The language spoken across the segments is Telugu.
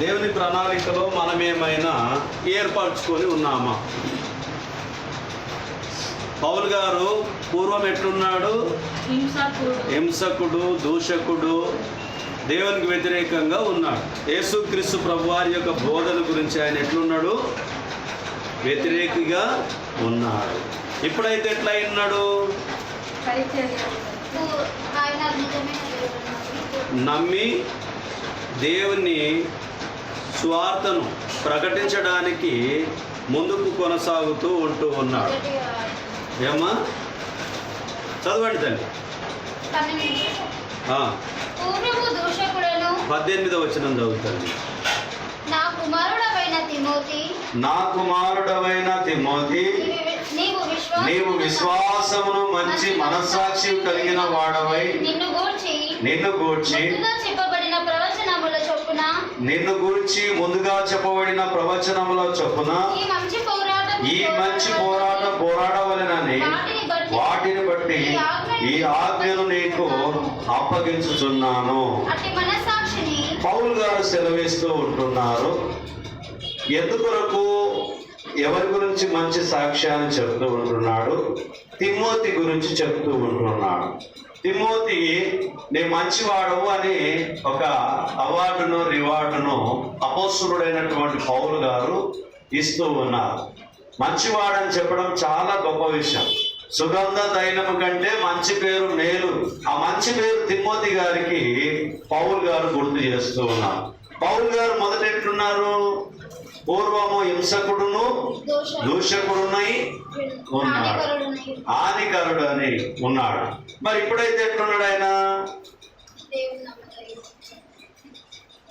దేవుని ప్రణాళికలో మనమేమైనా ఏర్పరచుకొని ఉన్నామా? పౌల్ గారు పూర్వం ఎట్లున్నాడు? హింసకుడు. దూషకుడు దేవునికి వ్యతిరేకంగా ఉన్నాడు. యేసుక్రీస్తు ప్రభువారి యొక్క బోధన గురించి ఆయన ఎట్లున్నాడు? వ్యతిరేకిగా ఉన్నాడు. ఇప్పుడైతే ఎట్లా ఉన్నాడు నమ్మి దేవుని స్వార్థను ప్రకటించడానికి ముందుకు కొనసాగుతూ ఉంటూ ఉన్నాడు. ఏమ్మా? చదవండి తల్లి. పద్దెనిమిదో వచనం చదువుతుంది నా కుమారుడవైన తిమోతి నా కుమారుడవైన తిమోతి నీవు విశ్వాసమును మంచి మనస్సాక్షి కలిగిన వాడవై నిన్ను గూర్చి నిన్ను గూర్చి ముందుగా చెప్పబడిన ప్రవచనముల చొప్పున నిన్ను గూర్చి ముందుగా చెప్పబడిన ప్రవచనముల చొప్పున ఈ మంచి పోరాటం పోరాడవలెనని వాటిని బట్టి ఈ ఆజ్ఞను నీకు అప్పగించుచున్నాను. పౌల్ గారు సెలవిస్తూ ఉంటున్నారు. ఎందుకొరకు ఎవరి గురించి మంచి సాక్ష్యాన్ని చెప్తూ ఉంటున్నాడు? తిమ్మోతి గురించి చెప్తూ ఉంటున్నాడు. తిమ్మోతి నీ మంచివాడవు అని ఒక అవార్డును రివార్డును అపోసురుడైనటువంటి పౌలు గారు ఇస్తూ ఉన్నారు. మంచివాడని చెప్పడం చాలా గొప్ప విషయం. సుగంధ తైలము కంటే మంచి పేరు మేలు. ఆ మంచి పేరు తిమ్మోతి గారికి పౌల్ గారు గుర్తు చేస్తూ ఉన్నారు. పౌల్ గారు మొదట ఎట్లున్నారు? పూర్వము హింసకుడును దూషకుడునై ఉన్నాడు. హానికరుడునై హానికరుడు అని ఉన్నాడు. మరి ఇప్పుడైతే ఎట్లున్నాడు ఆయన?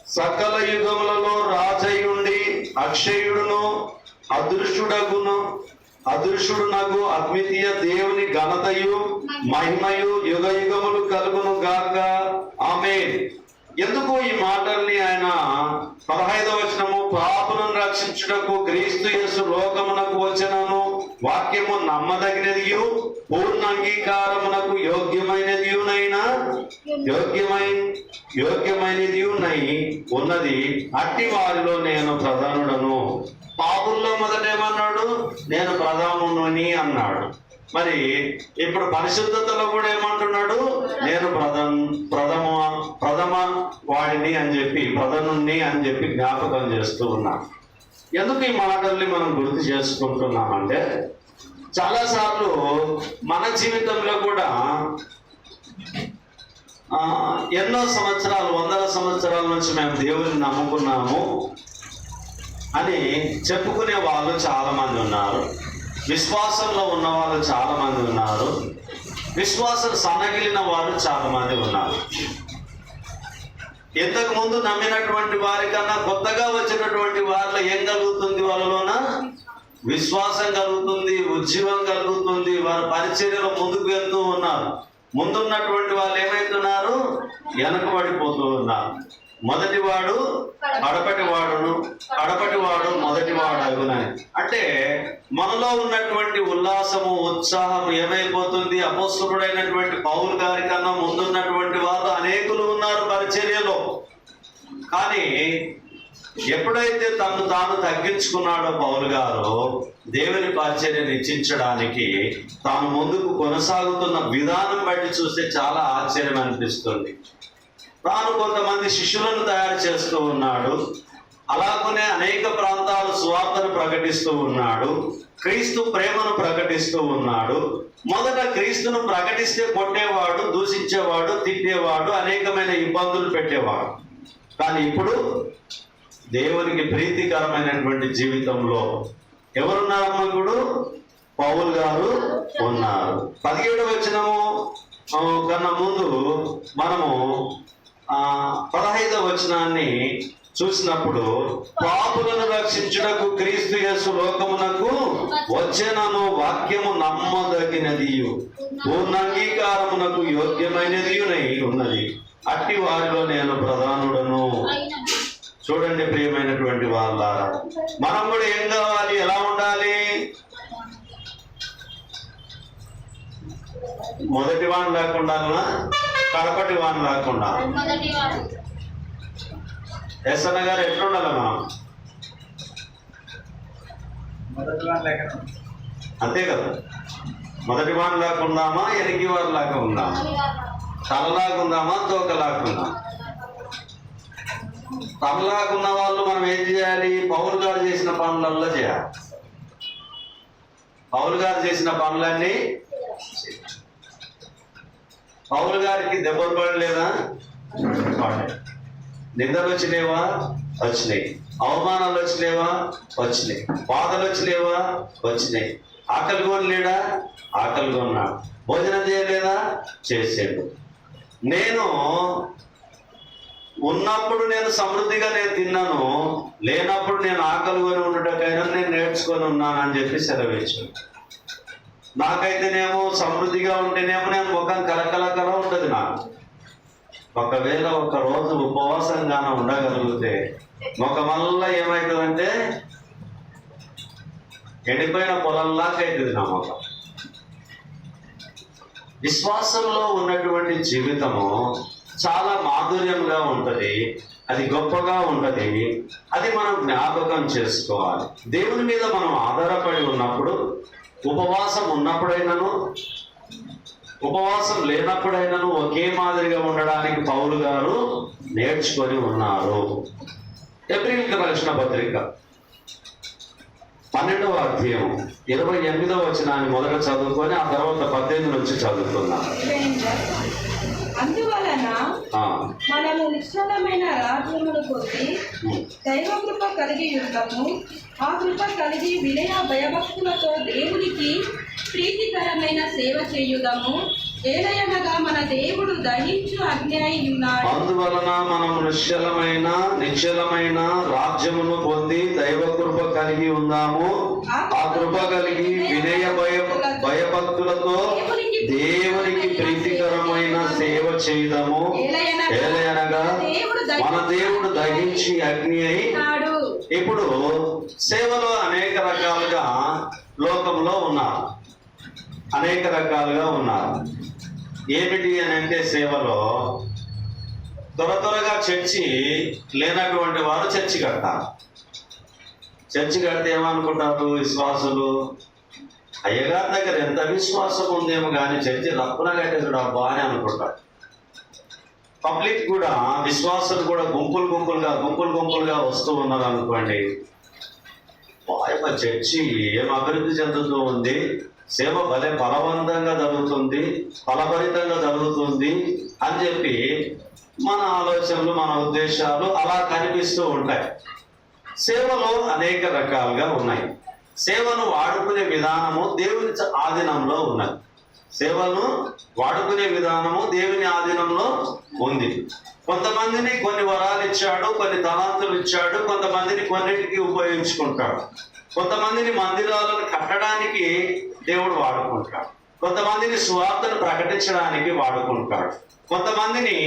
సకల యుగములలో రాజయుండి అక్షయుడును అదృష్టుడగును అదృష్టుడునగు అద్వితీయ దేవుని ఘనతయు మహిమయు యుగ యుగములు కలుగును గాక ఆమె ఎందుకు ఈ మాటల్ని ఆయన పదహైదవ వచనము పాపులను రక్షించుటకు క్రీస్తు యేసు లోకమునకు వచ్చినను వాక్యము నమ్మదగినది పూర్ణ అంగీకారమునకు యోగ్యమైనదియునైనా యోగ్యమై యోగ్యమైనది నై ఉన్నది. అట్టి వారిలో నేను ప్రధానుడను. పాపుల్లో మొదట ఏమన్నాడు నేను ప్రధానుని అన్నాడు. మరి ఇప్పుడు పరిశుద్ధతలో కూడా ఏమంటున్నాడు? నేను ప్రధం ప్రథమ ప్రథమ వాడిని అని చెప్పి ప్రథనుణ్ణి అని చెప్పి జ్ఞాపకం చేస్తూ ఉన్నాను ఎందుకు ఈ మాటల్ని మనం గుర్తు చేసుకుంటున్నామంటే చాలాసార్లు మన జీవితంలో కూడా ఎన్నో సంవత్సరాలు వందల సంవత్సరాల నుంచి మేము దేవుని నమ్ముకున్నాము అని చెప్పుకునే వాళ్ళు చాలామంది ఉన్నారు. విశ్వాసంలో ఉన్న వాళ్ళు చాలా మంది ఉన్నారు. విశ్వాసం సన్నగిలిన వారు చాలా మంది ఉన్నారు. ఇంతకు ముందు నమ్మినటువంటి వారికన్నా కొత్తగా వచ్చినటువంటి వారిలో ఏం కలుగుతుంది వాళ్ళలోన? విశ్వాసం కలుగుతుంది ఉద్యమం కలుగుతుంది వారి పరిచర్యలో ముందుకు వెళ్తూ ఉన్నారు. ముందున్నటువంటి వాళ్ళు ఏమైతున్నారు? వెనకబడిపోతూ ఉన్నారు. మొదటివాడు కడపటి వాడును మొదటివాడు వాడు మొదటి వాడు అగునని అంటే మనలో ఉన్నటువంటి ఉల్లాసము ఉత్సాహం ఏమైపోతుంది? అపోస్తుడైనటువంటి పౌరు గారి కన్నా ముందున్నటువంటి వారు అనేకులు ఉన్నారు పరిచర్యలో. కానీ ఎప్పుడైతే తను తాను తగ్గించుకున్నాడో పౌలు గారు దేవుని పరిచర్యను ఇచ్చించడానికి తాను ముందుకు కొనసాగుతున్న విధానం బట్టి చూస్తే చాలా ఆశ్చర్యం అనిపిస్తుంది తాను కొంతమంది శిష్యులను తయారు చేస్తూ ఉన్నాడు. అలాగనే అనేక ప్రాంతాలు సువార్తను ప్రకటిస్తూ ఉన్నాడు. క్రీస్తు ప్రేమను ప్రకటిస్తూ ఉన్నాడు. మొదట క్రీస్తును ప్రకటిస్తే కొట్టేవాడు దూషించేవాడు తిట్టేవాడు అనేకమైన ఇబ్బందులు పెట్టేవాడు. కానీ ఇప్పుడు దేవునికి ప్రీతికరమైనటువంటి జీవితంలో ఎవరున్నారమ్మా కూడా పౌల్ గారు ఉన్నారు. పదిహేడు వచ్చినము కన్నా ముందు మనము పదహైదవ వచనాన్ని చూసినప్పుడు పాపులను రక్షించుటకు క్రీస్తు యేసు లోకమునకు వచ్చినను వాక్యము నమ్మదగినది పూర్ణంగీకారమునకు యోగ్యమైనది ఉన్నది. అట్టి వారిలో నేను ప్రధానుడను. చూడండి ప్రియమైనటువంటి వాళ్ళ మనం కూడా ఏం కావాలి? ఎలా ఉండాలి? మొదటి వాడు లేకుండా కడపటి వాన్ లేకుండా. మొదటి వాడు ఎస్ అన్న గారు ఎట్లుండాలి మనం? వారి అంతే కదా? మొదటి వాడు లాగా ఉందామా ఎనికి వారి లాగా ఉందామా తలలాగా ఉందామా తోకలాగా ఉందామా తలలాగా ఉన్న వాళ్ళు మనం ఏం చేయాలి? పౌరు గారు చేసిన పనులల్లో చేయాలి. పౌరు గారు చేసిన పనులన్నీ పౌరు గారికి దెబ్బలు పడలేదా? నిందలు వచ్చినావా వచ్చినాయి. అవమానాలు వచ్చినావా వచ్చినాయి. బాధలు వచ్చినావా వచ్చినాయి. ఆకలి కొనలేడా? ఆకలి కొన్నాడు. భోజనం చేయలేదా? చేసాడు నేను ఉన్నప్పుడు నేను సమృద్ధిగా నేను తిన్నాను. లేనప్పుడు నేను ఆకలి కొని ఉండటకైనా నేను నేర్చుకొని ఉన్నాను అని చెప్పి సెలవించాను నాకైతేనేమో సమృద్ధిగా ఉంటేనేమో నేను ముఖం కలకలకల ఉంటుంది నాకు. ఒకవేళ ఒక రోజు ఉపవాసంగానే ఉండగలిగితే ముఖమల్లా ఏమవుతుందంటే ఎండిపోయిన పొలంలాగా అవుతుంది నా ముఖం. విశ్వాసంలో ఉన్నటువంటి జీవితము చాలా మాధుర్యంగా ఉంటుంది అది గొప్పగా ఉంటది అది మనం జ్ఞాపకం చేసుకోవాలి. దేవుని మీద మనం ఆధారపడి ఉన్నప్పుడు ఉపవాసం ఉన్నప్పుడైనాను ఉపవాసం లేనప్పుడైనాను ఒకే మాదిరిగా ఉండడానికి పౌలు గారు నేర్చుకొని ఉన్నారు. ఏప్రిల్ రాసిన పత్రిక. పన్నెండవ అధ్యాయం ఇరవై ఎనిమిదవ వచనాన్ని మొదట చదువుకొని ఆ తర్వాత పద్దెనిమిది నుంచి చదువుకున్నాం అందువలన మనము నిశ్చలమైన రాజ్యమును పొంది ఉమ్. దైవ కృప కలిగి ఉంటాము. ఆ కృప కలిగి వినయ భయభక్తులతో దేవునికి ప్రీతికరమైన సేవ చేయుదము. ఏలయనగా మన దేవుడు దహించు అజ్ఞాయి ఉన్నాడు. అందువలన మనం నిశ్చలమైన నిశ్చలమైన రాజ్యమును పొంది దైవ కృప కలిగి ఉన్నాము. ఆ కృప కలిగి వినయ భయ భయభక్తులతో దేవునికి ప్రీతికరమైన సేవ చేయదము. ఏలయనగా మన దేవుడు దహించి అగ్ని అయి ఇప్పుడు సేవలో అనేక రకాలుగా లోకంలో ఉన్నారు. అనేక రకాలుగా ఉన్నారు. ఏమిటి అని అంటే సేవలో త్వర త్వరగా చర్చి లేనటువంటి వారు చర్చి కడతారు. చర్చి కడితే ఏమనుకుంటారు? విశ్వాసులు అయ్యగారి దగ్గర ఎంత విశ్వాసం ఉందేమో కానీ చర్చి రప్పున కట్టేసాడు అబ్బా అని అనుకుంటారు. పబ్లిక్ కూడా విశ్వాసులు కూడా గుంపులు గుంపులుగా గుంపులు గుంపులుగా వస్తూ ఉన్నారు అనుకోండి. వాయమ చర్చి ఏం అభివృద్ధి చెందుతూ ఉంది? సేవ భలే బలవంతంగా జరుగుతుంది ఫలభరితంగా జరుగుతుంది అని చెప్పి మన ఆలోచనలు మన ఉద్దేశాలు అలా కనిపిస్తూ ఉంటాయి. సేవలో అనేక రకాలుగా ఉన్నాయి. సేవను వాడుకునే విధానము దేవుని ఆధీనంలో ఉన్నది. సేవలను వాడుకునే విధానము దేవుని ఆధీనంలో ఉంది. కొంతమందిని కొన్ని వరాలు ఇచ్చాడు కొన్ని తలాంతులు ఇచ్చాడు కొంతమందిని కొన్నిటికి ఉపయోగించుకుంటాడు. కొంతమందిని మందిరాలను కట్టడానికి దేవుడు వాడుకుంటాడు. కొంతమందిని సువార్తను ప్రకటించడానికి వాడుకుంటాడు. కొంతమందిని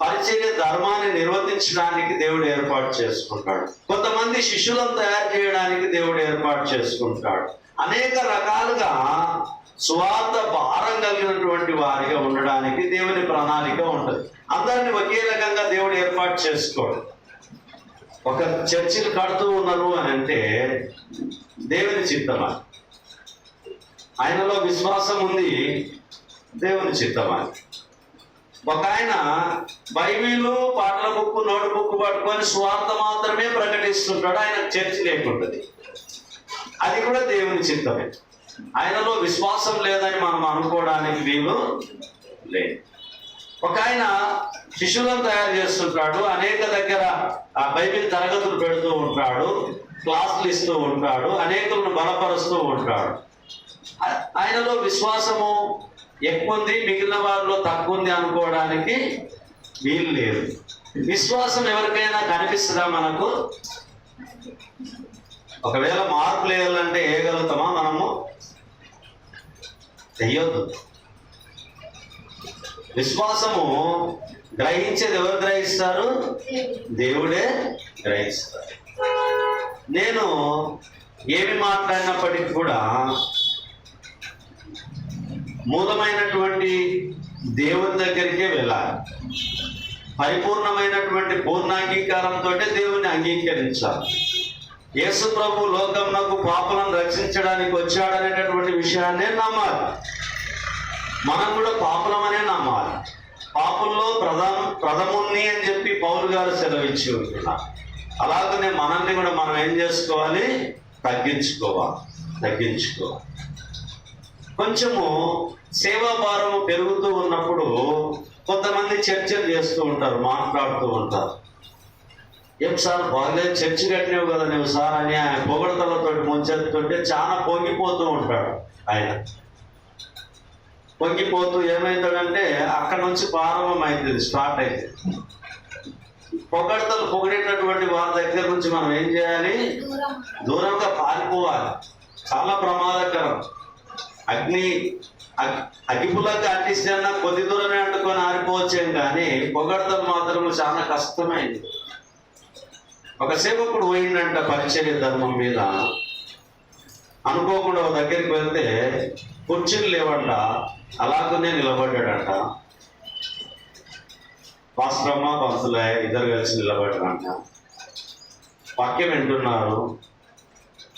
పరిచర్య ధర్మాన్ని నిర్వర్తించడానికి దేవుడు ఏర్పాటు చేసుకుంటాడు. కొంతమంది శిష్యులను తయారు చేయడానికి దేవుడు ఏర్పాటు చేసుకుంటాడు. అనేక రకాలుగా స్వార్థ భారం కలిగినటువంటి వారిగా ఉండడానికి దేవుని ప్రణాళిక ఉంటుంది. అందరిని ఒకే రకంగా దేవుడు ఏర్పాటు చేసుకోడు. ఒక చర్చిలు కడుతూ ఉన్నారు అని అంటే దేవుని చిత్తమా? ఆయనలో విశ్వాసం ఉంది దేవుని చిత్తమా? ఒక ఆయన బైబిల్ పాటల బుక్ నోట్ బుక్ పట్టుకొని స్వార్థ మాత్రమే ప్రకటిస్తుంటాడు. ఆయన చర్చి లేకుంటుంది. అది కూడా దేవుని చిత్తమే. ఆయనలో విశ్వాసం లేదని మనం అనుకోవడానికి వీలు లేదు. ఒక ఆయన శిష్యులను తయారు చేస్తుంటాడు అనేక దగ్గర ఆ బైబిల్ తరగతులు పెడుతూ ఉంటాడు క్లాసులు ఇస్తూ ఉంటాడు అనేకులను బలపరుస్తూ ఉంటాడు. ఆయనలో విశ్వాసము ఎక్కువ ఉంది మిగిలిన వారిలో తక్కువ ఉంది అనుకోవడానికి వీలు లేదు. విశ్వాసం ఎవరికైనా కనిపిస్తుందా మనకు? ఒకవేళ మార్పులు వేయాలంటే వేయగలుగుతామా మనము? చెయ్యొద్దు. విశ్వాసము గ్రహించేది ఎవరు గ్రహిస్తారు? దేవుడే గ్రహిస్తారు. నేను ఏమి మాట్లాడినప్పటికీ కూడా మూలమైనటువంటి దేవుని దగ్గరికే వెళ్ళాలి. పరిపూర్ణమైనటువంటి పూర్ణాంగీకారంతో దేవుని అంగీకరించాలి. యేసు ప్రభు లోకమునకు పాపలను రక్షించడానికి వచ్చాడనేటటువంటి విషయాన్నే నమ్మాలి. మనం కూడా పాపలమనే నమ్మాలి. పాపుల్లో ప్రధాన ప్రథముణ్ణి అని చెప్పి పౌరు గారు సెలవిచ్చి ఉంటున్నారు. అలాగనే మనల్ని కూడా మనం ఏం చేసుకోవాలి? తగ్గించుకోవాలి. తగ్గించుకోవాలి. కొంచెము సేవాభారము పెరుగుతూ ఉన్నప్పుడు కొంతమంది చర్చలు చేస్తూ ఉంటారు మాట్లాడుతూ ఉంటారు. ఏం సార్ బాగలేదు చర్చి కట్టినావు కదా నువ్వు సార్ అని ఆయన పొగడతలతో ముంచెత్తుంటే చాలా పొంగిపోతూ ఉంటాడు ఆయన. పొంగిపోతూ ఏమవుతాడంటే అక్కడ నుంచి ప్రారంభం అవుతుంది స్టార్ట్ అయితే పొగడతలు పొగిడేటటువంటి వారి దగ్గర నుంచి మనం ఏం చేయాలి? దూరంగా పారిపోవాలి. చాలా ప్రమాదకరం. అగ్ని అగ్- అగ్గిపుల్లకి అంటిస్తే కొద్ది దూరమే అంటుకొని ఆరిపోవచ్చేం కానీ పొగడతలు మాత్రం చాలా కష్టమైంది. ఒక సేవకుడు పోయిందంట పరిచర్య ధర్మం మీద. అనుకోకుండా ఒక దగ్గరికి వెళ్తే కుర్చీలు లేవంట. అలాగనే నిలబడ్డాడంట. పాస్ట్రమ్మ పంతుల ఇద్దరు కలిసి నిలబడ్డారంట. వాక్యం వింటున్నారు.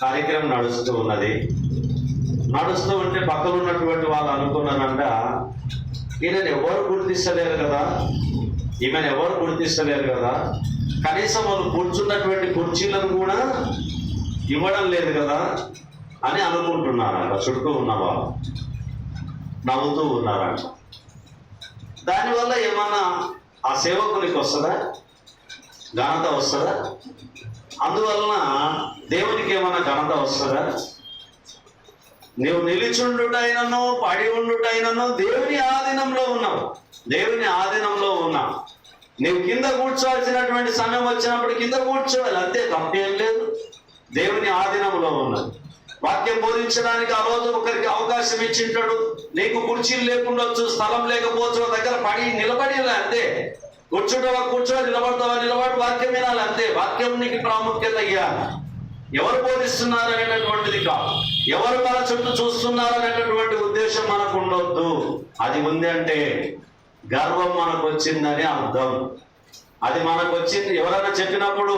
కార్యక్రమం నడుస్తూ ఉన్నది. నడుస్తూ ఉంటే పక్కన ఉన్నటువంటి వాళ్ళు అనుకున్నానంట ఈయనని ఎవరు గుర్తిస్తలేరు కదా? ఈమెను ఎవరు గుర్తిస్తలేరు కదా? కనీసం వాళ్ళు కూర్చున్నటువంటి కుర్చీలను కూడా ఇవ్వడం లేదు కదా అని అనుకుంటున్నారంట చుట్టూ ఉన్న నవ్వుతూ ఉన్నారంట దానివల్ల ఏమన్నా ఆ సేవకునికి వస్తుందా? ఘనత వస్తుందా? అందువలన దేవునికి ఏమైనా ఘనత వస్తుందా? నీవు నిలిచుండుటైనను పడి ఉండుటైనను దేవుని ఆధీనంలో ఉన్నావు. దేవుని ఆధీనంలో ఉన్నావు. నీవు కింద కూర్చోవలసినటువంటి సమయం వచ్చినప్పుడు కింద కూర్చోవాలి. అంతే తప్పేం లేదు. దేవుని ఆధీనంలో ఉన్నది. వాక్యం బోధించడానికి ఆ రోజు ఒకరికి అవకాశం ఇచ్చింటాడు. నీకు కుర్చీలు లేకుండొచ్చు స్థలం లేకపోవచ్చు దగ్గర పడి నిలబడి అంతే. కూర్చుంటావా కూర్చో నిలబడతావా నిలబడి వాక్యం వినాలి అంతే. వాక్యం నీకు ప్రాముఖ్యత ఇవ్వాలి ఎవరు బోధిస్తున్నారు అనేటటువంటిది కాదు. ఎవరు మన చుట్టూ చూస్తున్నారు అనేటటువంటి ఉద్దేశం మనకు ఉండొద్దు. అది ఉంది అంటే గర్వం మనకు వచ్చిందని అర్థం. అది మనకు వచ్చింది ఎవరైనా చెప్పినప్పుడు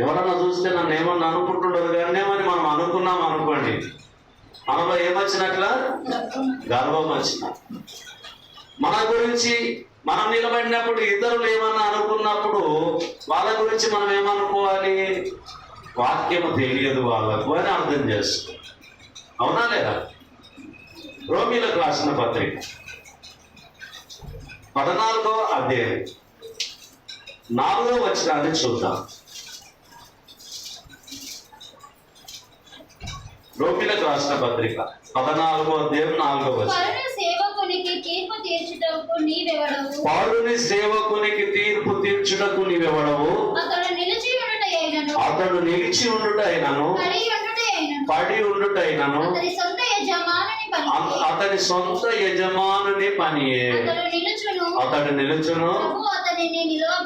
ఎవరన్నా చూస్తే నన్ను ఏమన్నా అనుకుంటుండదు కానీ ఏమని మనం అనుకున్నాం అనుకోండి. మనలో ఏమొచ్చినట్ల గర్వం వచ్చిన మన గురించి మనం నిలబడినప్పుడు ఇతరులు ఏమన్నా అనుకున్నప్పుడు వాళ్ళ గురించి మనం ఏమనుకోవాలి? వాక్యము తెలియదు వాళ్ళకు అని అర్థం చేసుకో అవునా లేదా? రోమిలకు రాసిన పత్రిక. పద్నాలుగో అధ్యాయం. నాలుగో వచనాన్ని చూద్దాం. రోమిలకు రాసిన పత్రిక. పద్నాలుగో అధ్యాయం నాలుగో వచనం. కరుణ సేవకునికి తీర్పు తీర్చుటకు నీవెవడవు? పాడుని సేవకునికి తీర్పు తీర్చుటకు నీవెవడవు? అతడు నిలిచి ఉండుట అయినను. అతడు నిలిచి ఉండుటైనను పడి ఉండుట అయినను. పడి ఉండుటైనను అతని సొంత యజమానుని పని అతడు నిలుచును.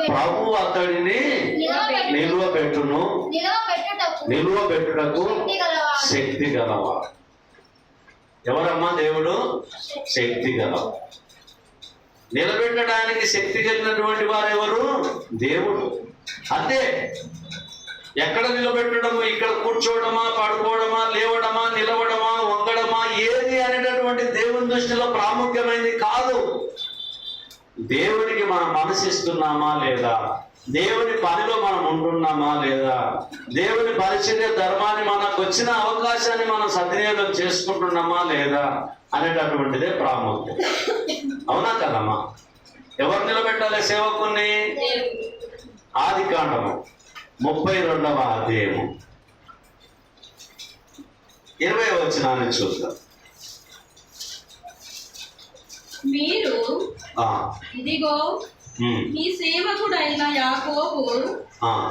ప్రభు అతడిని నిలవబెట్టుటకు నిలువబెట్టుటకు శక్తి గలవాడు. శక్తి గలవాడు. ఎవరమ్మా దేవుడు? శక్తి గలవాడు. నిలబెట్టడానికి శక్తి కలిగినటువంటి వారు ఎవరు దేవుడు. అంతే. ఎక్కడ నిలబెట్టడము? ఇక్కడ కూర్చోవడమా పడుకోవడమా లేవడమా నిలవడమా వంగడమా? ఏది అనేటటువంటి దేవుని దృష్టిలో ప్రాముఖ్యమైనది కాదు. దేవునికి మనం మనసిస్తున్నామా లేదా? దేవుని పనిలో మనం ఉంటున్నామా లేదా? దేవుని పరిచర్య ధర్మాన్ని మనకు వచ్చిన అవకాశాన్ని మనం సద్వినియోగం చేసుకుంటున్నామా లేదా అనేటటువంటిదే ప్రాముఖ్యం. అవునా కదమ్మా? ఎవరు నిలబెట్టాలి? సేవకుని ఆది కాండము. ముప్పై రెండవ అధ్యాయము. ఇరవై వచనాన్ని చూద్దాం. మీరు ఇదిగో మీ సేవకుడైన యాకోబు.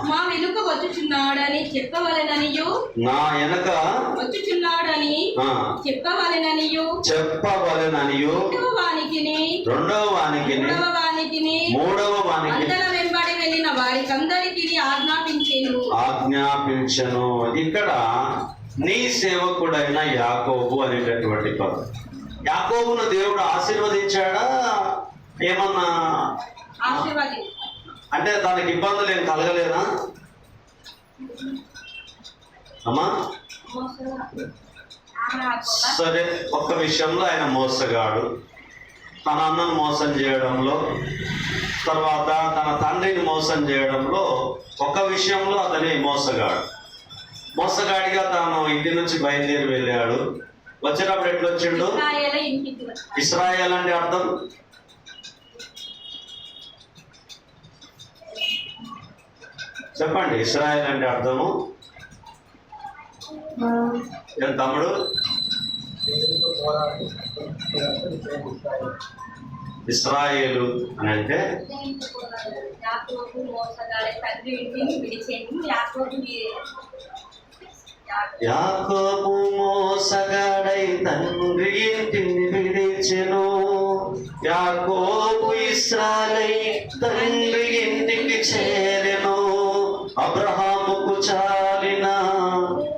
మా వెనుక వచ్చుచున్నాడని చెప్పవలెననియు? నా వెనక వచ్చుచున్నాడని చెప్పవలెననియు? చెప్పవలెననియు. రెండవ వానికిని రెండవ వానికి మూడవ వానికిని మూడవ వానికి వెళ్ళిన వారికందరికి ఆజ్ఞాపించెను. ఆజ్ఞాపించను. ఇక్కడ నీ సేవకుడైన యాకోబు అనేటటువంటి పదం. యాకోబును దేవుడు ఆశీర్వదించాడా? ఏమన్నా? అంటే తనకి ఇబ్బందులు ఏం కలగలేనా అమ్మా? సరే ఒక్క విషయంలో ఆయన మోసగాడు. తన అన్నను మోసం చేయడంలో తర్వాత తన తండ్రిని మోసం చేయడంలో ఒక్క విషయంలో అతని మోసగాడు. మోసగాడిగా తాను ఇంటి నుంచి బయలుదేరి వెళ్ళాడు. వచ్చేటప్పుడు ఎట్లా వచ్చిండు. ఇస్రాయేల్ అంటే అర్థం? చెప్పండి ఇస్రాయేల్ అంటే అర్థము? ఏం తమ్ముడు? ఇస్రాయేలు అని అంటే? యాకోబు మోసగాడై తండ్రి ఇంటిని విడిచెను. యాకోబు ఇస్రాలై తండ్రి ఇంటికి చేరెను. అబ్రహాముకు చాలిన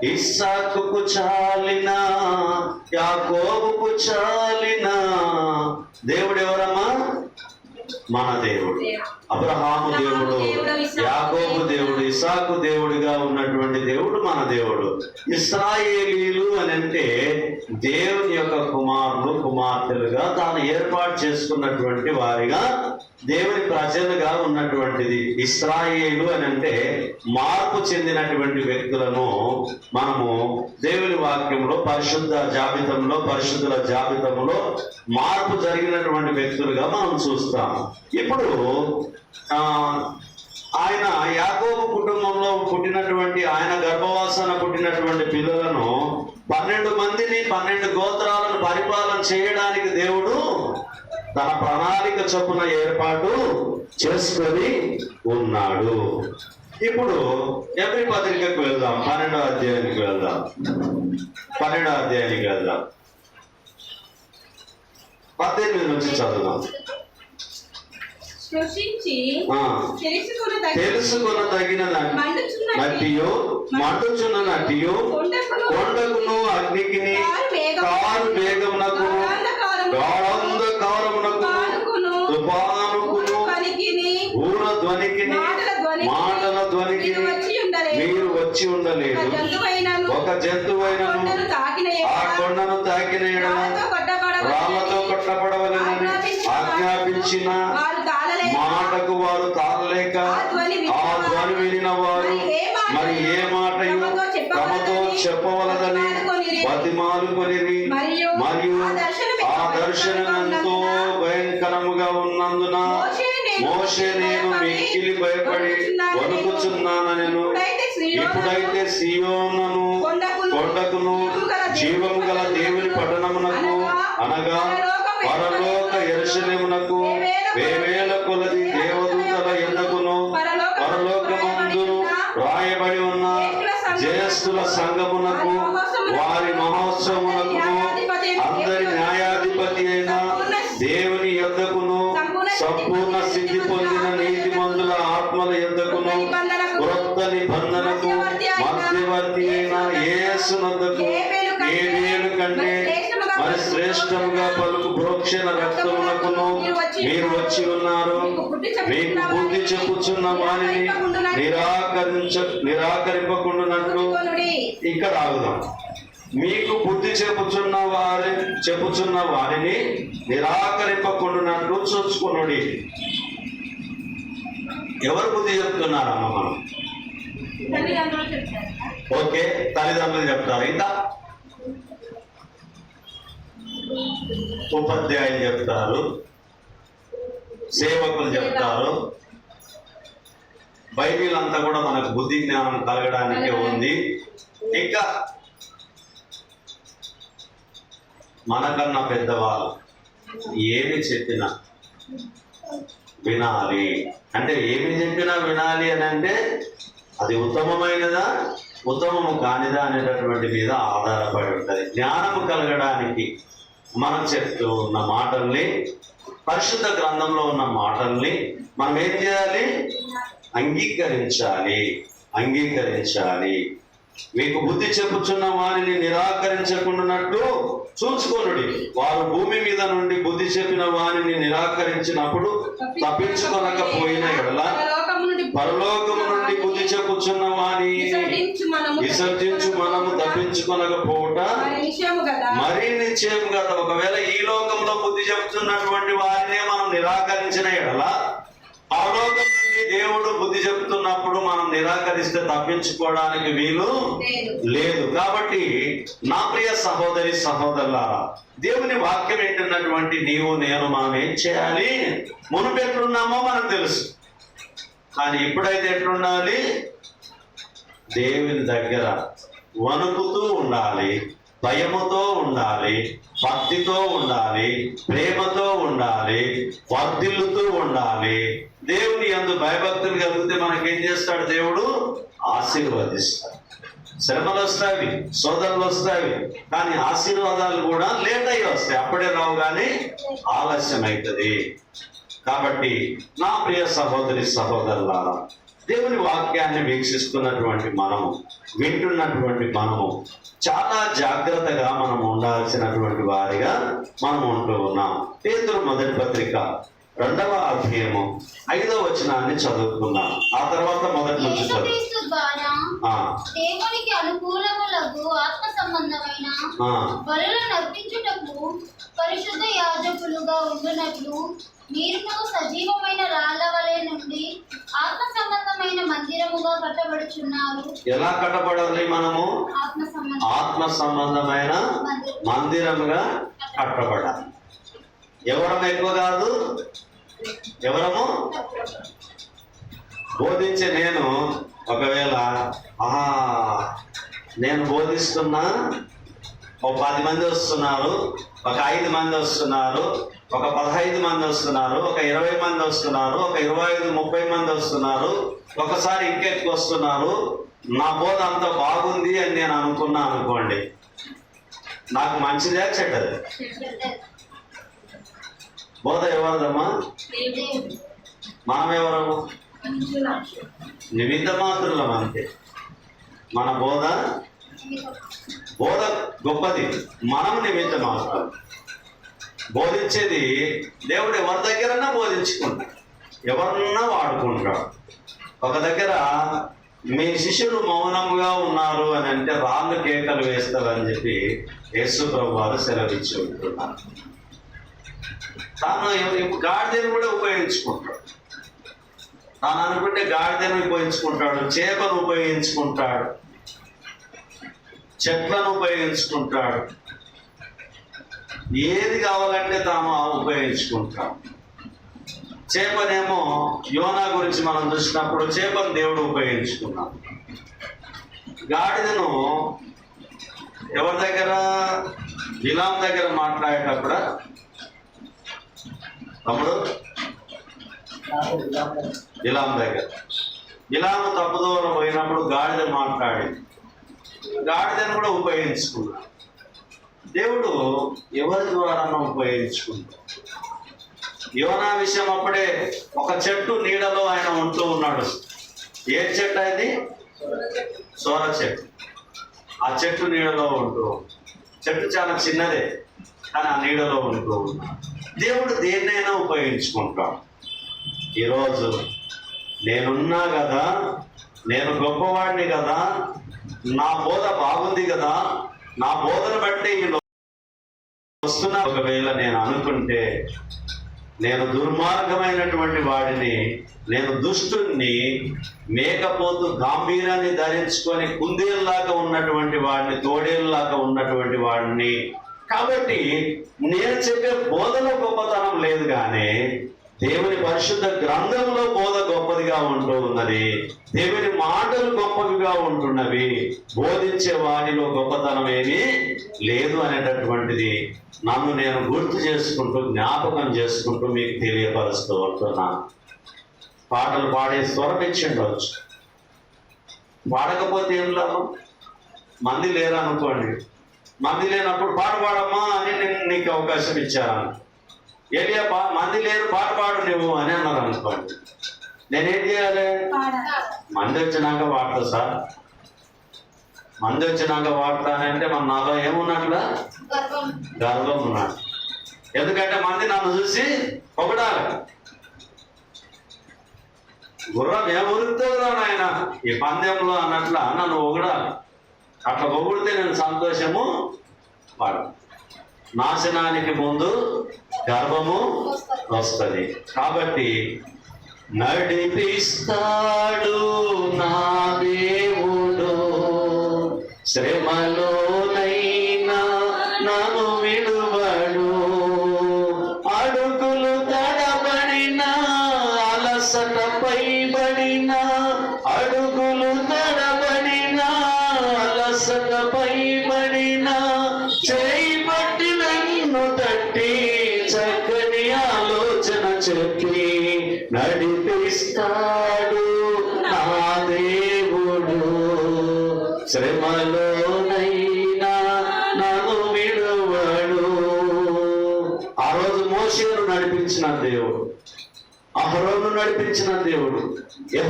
ఇస్సాకుకు చాలినా యాకోబుకు చాలిన దేవుడు ఎవరమ్మా? మన దేవుడు అబ్రహాము దేవుడు యాకోబు దేవుడు. ఇసాకు దేవుడిగా ఉన్నటువంటి దేవుడు మన దేవుడు ఇస్రాయేలీలు అని అంటే దేవుని యొక్క కుమారులు కుమార్తెలుగా తాను ఏర్పాటు చేసుకున్నటువంటి వారిగా దేవుని ప్రజలుగా ఉన్నటువంటిది ఇస్రాయేలు అని అంటే మార్పు చెందినటువంటి వ్యక్తులను మనము దేవుని వాక్యంలో పరిశుద్ధ జాబితంలో పరిశుద్ధుల జాబితంలో మార్పు జరిగినటువంటి వ్యక్తులుగా మనం చూస్తాం. ఇప్పుడు ఆయన యాకోబు కుటుంబంలో పుట్టినటువంటి ఆయన గర్భవాసన పుట్టినటువంటి పిల్లలను పన్నెండు మందిని పన్నెండు గోత్రాలను పరిపాలన చేయడానికి దేవుడు తన ప్రణాళిక చొప్పున ఏర్పాటు చేసుకొని ఉన్నాడు. ఇప్పుడు ఎవరి పత్రికకు వెళ్దాం. పన్నెండో అధ్యాయానికి వెళ్దాం. పన్నెండో అధ్యాయానికి వెళ్దాం. పద్దెనిమిది నుంచి చదువుదాం. తెలుసుకున్న తగిన నటియు మండుచున్న నటియు కొండకును అగ్నికిని కారు వేగమునకు గాఢాంధకారము- గాఢాంధకారమునకు తుఫానుకును తుఫానుకును పనికిని ఊర ధ్వనికిని మాటల ధ్వనికిని మాటల ధ్వనికిని మీరు వచ్చి ఉండలేదు. మీరు వచ్చి ఉండలేదు. ఒక జంతువైనను ఆ కొండను తాకిన రాళ్ళతో కొట్టబడవలెనని ఆజ్ఞాపించిన మాటకు వారు తాళలేక ఆ ధ్వని వినిన వినిన వారు మరి ఏ మాటయు తమతో చెప్పవలదని బతిమాలుకొనిరి మరియు మరియు ఆ దర్శనం ఆ దర్శనం ఎంతో భయంకరముగా ఉన్నందున మోషే నేను మిక్కిలి భయపడి ఇప్పుడైతే సియోనను కొండకును జీవము గల దేవుని పట్టణమునకు అనగా పరలోక ఎరుసలేమునకు వేవేల కొలది దేవదూతల ఎద్దకును పరలోకమందును రాయబడి ఉన్న జ్యేష్ఠుల సంఘమునకు వారి మహోత్సవమునకును పలుకు ప్రోక్షణ రక్తమునకును మీరు వచ్చి ఉన్నారు మీకు బుద్ధి చెప్పుచున్న వారిని నిరాకరించ నిరాకరింపకుండానట్లు ఇక్కడ ఆగుదాం మీకు బుద్ధి చెప్పుచున్న వారి చెప్పుచున్న వారిని నిరాకరింపకుండానట్లు చూచుకునుడి. ఎవరు బుద్ధి చెప్తున్నారమ్మ మనం? ఓకే తల్లిదండ్రులు చెప్తారు? ఇంకా ఉపాధ్యాయులు చెప్తారు. సేవకులు చెప్తారు. బైబిల్ అంతా కూడా మనకు బుద్ధి జ్ఞానం కలగడానికే ఉంది. ఇంకా మనకన్నా పెద్దవాళ్ళు ఏమి చెప్పినా వినాలి. అంటే ఏమి చెప్పినా వినాలి అని అంటే అది ఉత్తమమైనదా ఉత్తమము కానిదా అనేటటువంటి మీద ఆధారపడి ఉంటుంది. జ్ఞానము కలగడానికి మనం చెప్తూ ఉన్న మాటల్ని పరిశుద్ధ గ్రంథంలో ఉన్న మాటల్ని మనం ఏం చేయాలి? అంగీకరించాలి. అంగీకరించాలి. మీకు బుద్ధి చెప్పుచున్న వారిని నిరాకరించకుండానట్లు చూసుకోనుడి వారు భూమి మీద నుండి బుద్ధి చెప్పిన వారిని నిరాకరించినప్పుడు తప్పించుకొనకపోయిన ఎడల పరలోకము చెప్పుచున్న వాని విసర్జించు మనము తప్పించుకొనకపోవుట. మరి నిశ్చయం కదా? ఒకవేళ ఈ లోకంలో బుద్ధి చెప్తున్నటువంటి వారినే మనం నిరాకరించిన ఎడల పరలోకం నుండి దేవుడు బుద్ధి చెప్తున్నప్పుడు మనం నిరాకరిస్తే తప్పించుకోవడానికి వీలు లేదు. లేదు. కాబట్టి నా ప్రియ సహోదరి సహోదరులారా దేవుని వాక్యం ఏంటన్నటువంటి నీవు నేను మనం ఏం చేయాలి? మునుపెట్లున్నామో మనకు తెలుసు. కానీ ఇప్పుడైతే ఎట్లుండాలి? దేవుని దగ్గర వణుకుతూ ఉండాలి భయముతో ఉండాలి భక్తితో ఉండాలి ప్రేమతో ఉండాలి వర్ధిల్లుతూ ఉండాలి. దేవుని అందు భయభక్తులు కలిగితే మనకేం చేస్తాడు దేవుడు? ఆశీర్వదిస్తాడు. శ్రమలు వస్తాయి సోదరులు వస్తాయి కానీ ఆశీర్వాదాలు కూడా లేట్ అయ్యి వస్తాయి. అప్పుడే రావు కానీ ఆలస్యం అవుతుంది కాబట్టి నా ప్రియ సహోదరి సహోదరులారా దేవుని వాక్యాన్ని వీక్షిస్తున్నటువంటి మనము వింటున్నటువంటి మనము చాలా జాగ్రత్తగా మనం ఉండాల్సినటువంటి వారిగా మనం ఉంటూ ఉన్నాం. పేతురు మొదటి పత్రిక రెండవ అధ్యాయము ఐదవ వచనాన్ని చదువుకున్నాం ఆ తర్వాత మొదటి నుంచి చదువు యేసుక్రీస్తు ద్వారా ఆ, దేవునికి అనుకూలములకు ఆత్మ సంబంధమైన ఆ, బలులను అర్పించుటకు పరిశుద్ధ యాజకులుగా ఉండునట్లు మీరును సజీవమైన రాళ్ళ వలె నుండి ఆత్మ సంబంధమైన మందిరముగా కట్టబడుచున్నారు. ఎలా కట్టబడాలి మనము? ఆత్మ సంబంధమైన మందిరముగా కట్టబడాలి. ఎవరం ఎక్కువ కాదు? ఎవరము? బోధించే నేను ఒకవేళ ఆహా నేను బోధిస్తున్నా ఒక పది మంది వస్తున్నారు ఒక ఐదు మంది వస్తున్నారు ఒక పదహైదు మంది వస్తున్నారు ఒక ఇరవై మంది వస్తున్నారు ఒక ఇరవై ఐదు ముప్పై మంది వస్తున్నారు ఒకసారి ఇంకెక్కి వస్తున్నారు నా బోధ అంత బాగుంది అని నేను అనుకున్నా అనుకోండి. నాకు మంచిదే చెడ్డది. బోధ ఎవరిదమ్మా? మనం ఎవరము? నిమిత్త మాత్రులం అంతే. మన బోధ? బోధ గొప్పది. మనం నిమిత్త మాత్రం బోధించేది దేవుడు ఎవరి దగ్గరన్నా బోధించుకుంటాడు. ఎవరన్నా వాడుకుంటాడు. ఒక దగ్గర మీ శిష్యులు మౌనంగా ఉన్నారు అని అంటే రాళ్ళు కేకలు వేస్తారని చెప్పి యేసు ప్రభు వారు సెలవిచ్చి ఉంటున్నారు. తాను గాడిదని కూడా ఉపయోగించుకుంటాడు. తాను అనుకుంటే గాడిదని ఉపయోగించుకుంటాడు చేపను ఉపయోగించుకుంటాడు చెట్లను ఉపయోగించుకుంటాడు. ఏది కావాలంటే తాము ఉపయోగించుకుంటాం. చేపనేమో యోనా గురించి మనం చూసినప్పుడు చేపను దేవుడు ఉపయోగించుకున్నాం గాడిదను ఎవరి దగ్గర? బిలాం దగ్గర మాట్లాడేటప్పుడు తమ్ముడు? నాకు బిలాం దగ్గర. బిలాము తప్పుదూరం పోయినప్పుడు గాడిద మాట్లాడింది. గాడిదను కూడా ఉపయోగించుకున్నాడు. దేవుడు ఎవరి ద్వారా ఉపయోగించుకుంటాడు యోనా విషయం అప్పుడే ఒక చెట్టు నీడలో ఆయన ఉంటూ ఉన్నాడు. ఏ చెట్టు అది? సోర చెట్టు. ఆ చెట్టు నీడలో ఉంటూ చెట్టు చాలా చిన్నదే కానీ ఆ నీడలో ఉంటూ ఉన్నాడు. దేవుడు దేన్నైనా ఉపయోగించుకుంటాడు. ఈరోజు నేనున్నా కదా నేను గొప్పవాడిని కదా నా బోధ బాగుంది కదా నా బోధన బట్టి ఈ వస్తున్న. ఒకవేళ నేను అనుకుంటే నేను దుర్మార్గమైనటువంటి వాడిని నేను దుష్టుణ్ణి మేకపోతు గాంభీర్యాన్ని ధరించుకొని కుందేల్లాగా ఉన్నటువంటి వాడిని తోడేల్లాగా ఉన్నటువంటి వాడిని. కాబట్టి నేను చెప్పే బోధన గొప్పతనం లేదు కానీ దేవుని పరిశుద్ధ గ్రంథంలో బోధ గొప్పదిగా ఉంటూ ఉన్నది. దేవుని మాటలు గొప్పవిగా ఉంటున్నవి. బోధించే వారిలో గొప్పతనం ఏమీ లేదు అనేటటువంటిది నన్ను నేను గుర్తు చేసుకుంటూ జ్ఞాపకం చేసుకుంటూ మీకు తెలియపరుస్తూ ఉంటున్నాను పాటలు పాడే స్వరం ఇచ్చిండవచ్చు పాడకపోతే ఏం లాభం? మంది లేరనుకోండి. మంది లేనప్పుడు పాట పాడమ్మా అని నేను నీకు అవకాశం ఇచ్చాను. ఏరియా పా మంది లేరు పాట పాడు నువ్వు అని అన్నారు అనుకోండి. నేనేం చేయాలి? మంది వచ్చినాక వాడతా సార్. మంది వచ్చినాక వాడతానంటే మన నాలో ఏమున్నట్ల? గర్వం ఉన్నాడు ఎందుకంటే మంది నన్ను చూసి పొగడాలి. గుర్రం ఏ నాయన. ఈ పందెంలో అన్నట్ల నన్ను పొగడాలి. అట్లా పొగిడితే నేను సంతోషము వాడు నాశనానికి ముందు గర్భము వస్తుంది. కాబట్టి నడిపిస్తాడు నా దేవుడు. శ్రమలో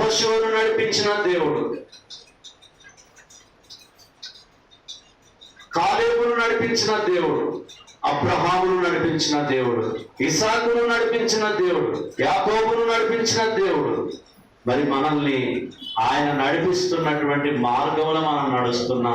యహోశివను నడిపించిన దేవుడు. కాలేబును నడిపించిన దేవుడు అబ్రహామును నడిపించిన దేవుడు ఇసాకును నడిపించిన దేవుడు యాకోబును నడిపించిన దేవుడు. మరి మనల్ని ఆయన నడిపిస్తున్నటువంటి మార్గంలో మనం నడుస్తున్నాం.